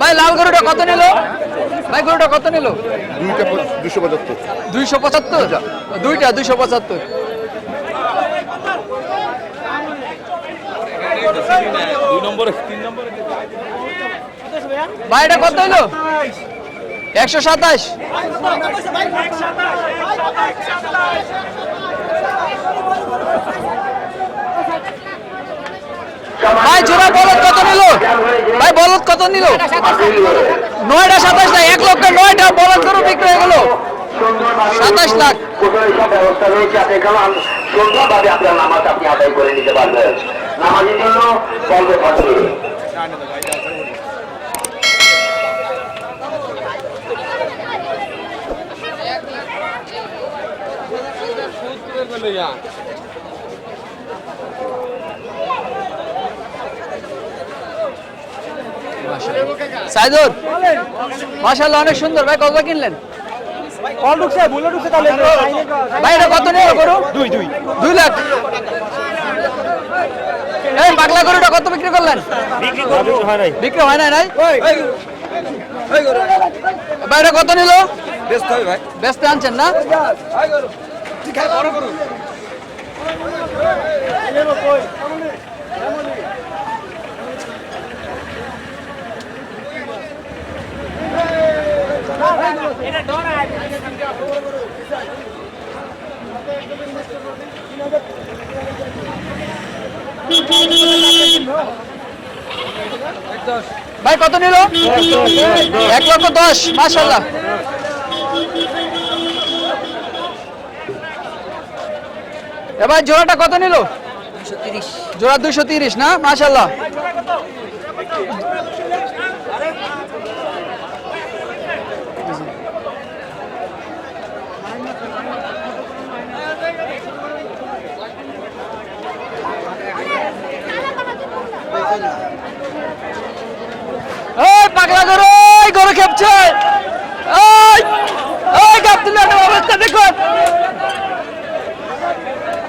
ভাই লাল গরুটা কত নিল? ভাই গরুটা কত নিল? দুইটা দুশো পঁচাত্তর। দুইশো পঁচাত্তর? দুইটা। দুইশো পঁচাত্তর। ভাই এটা কত হইল? একশো সাতাশ। ভাই জোড়া বলদ কত নিল? ভাই বলদ কত নিল? নয়টা সাতাশ না এক লক্ষ নয়টা বলদ গরু বিক্রি হয়ে গেল সাতাশ লাখ। ব্যবস্থা রয়েছে? আপনি এখানে সুন্দরভাবে আপনার নামাজ আপনি আদায় করে নিতে পারবেন। নামাজের জন্য বলবে পাঠিয়ে সাইদুর মাশাআল্লাহ অনেক সুন্দর। ভাই কত কিনলেন? ভাই এটা কত দুই দুই। দুই লাখ। এই পাগলা গরুটা কত বিক্রি করলেন? বিক্রি হয় নাই। নাই ভাই এটা কত নিল? ব্যস্ত আনছেন না? ভাই কত নিল? এক লক্ষ দশ মাশাল্লাহ এবার জোড়াটা কত নিল? জোড়া দুইশো তিরিশ না? মাশাল্লাহ ওই পাগলা গরু ওই গরু খেপছে। ওই ওই অবস্থা, দেখো।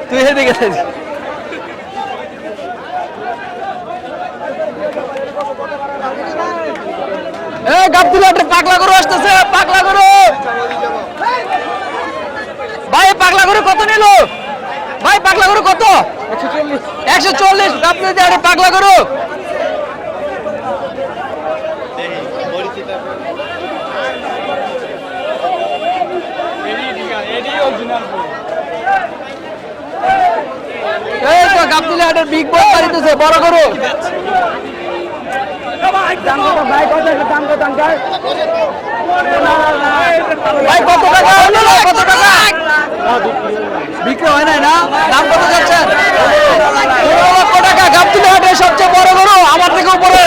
তুই এদিকে একটা পাগলা গরু আসতেছে, পাগলা গরু। ভাই পাগলা গরু কত নিল? ভাই, পাগলা গরু কত? একশো চল্লিশ। গাবতুল্লাহ পাগলা গরু। গাবতুল্লাহ হাটের বিগ বস বাড়িতেছে বড় গরু। ভাই, কত টাকা? কত বিক্রি হয় না? দাম কত পনেরো লক্ষ টাকা গাবতুল্লাহ হাটের সবচেয়ে বড় গরু আমার থেকে উপরে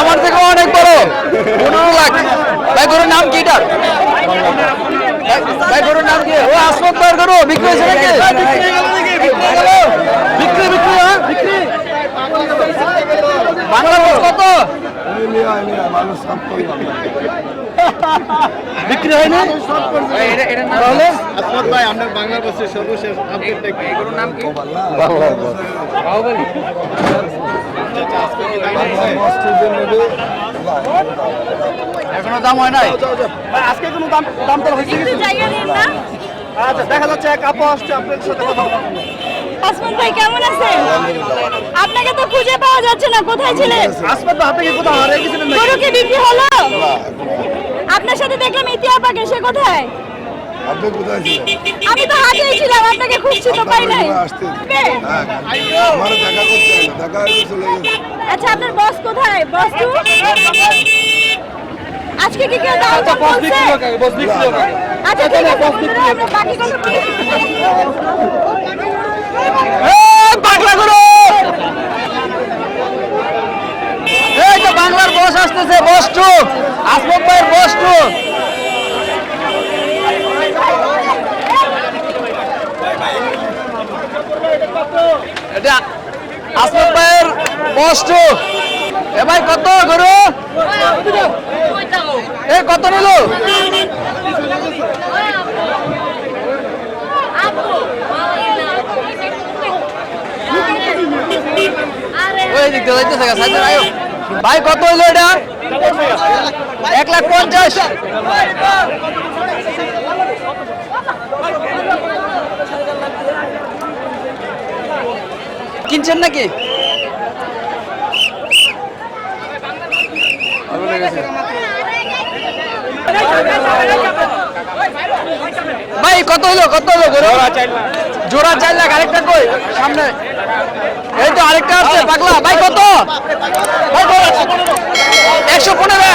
আমার থেকে অনেক বড় পনেরো লাখ ভাই গরুর নাম কি এটার ভাই গরুর নাম কি ও আসমত ভাইয়ের গরু বিক্রি হয়েছে নাকি বিক্রি বিক্রি হ্যাঁ বিক্রি বাংলা বস কত? বিক্রি হয়নি? তাহলে? আসমত ভাই আপনার বাংলা বছর সর্বশেষ এগুলোর নাম কি? বাহুবলী। এখনও দাম হয় নাই? আজকে কোনো দাম দাম তো হয়েছে আচ্ছা দেখা যাচ্ছে এক আপু আসছে আপনার সাথে কথা বলব। আসমত ভাই কেমন আছেন? আপনাকে তো খুঁজে পাওয়া যাচ্ছে না কোথায় ছিলেন? আসমত ভাই আপনি কি কোথাও হারিয়ে গেছিলেন গরু কি বিক্রি হলো? আপনার সাথে দেখলাম ইতিহাপাকে সে কোথায়? আপনি কোথায় ছিলেন? আমি তো হাটেই ছিলাম আপনাকে খুঁজছি তো পাই নাই? হ্যাঁ আমার দেখা করতে দেখা হয়ে চলে আচ্ছা আপনার বস কোথায়? বস আজকে কি কেউ দাম কম বলছে? আচ্ছা ঠিক আছে বন্ধুরা, আমরা বাকি কথা বলি। এই পাগলা গরু এই তো বাংলার বস আসতেছে বস টু। আসমত ভাইয়ের বস টু। এটা আসমত ভাইয়ের বস টু। এ ভাই কত গরু? এ কত নিল? ভাই কত হইল এটা এক লাখ পঞ্চাশ কিনছেন নাকি ভাই কত হলো কত হলো জোড়া চার লাখ আরেকটা কই? সামনে। এই তো আরেকটা আছে পাগলা। ভাই কত? ভাই কত? একশো পনেরো।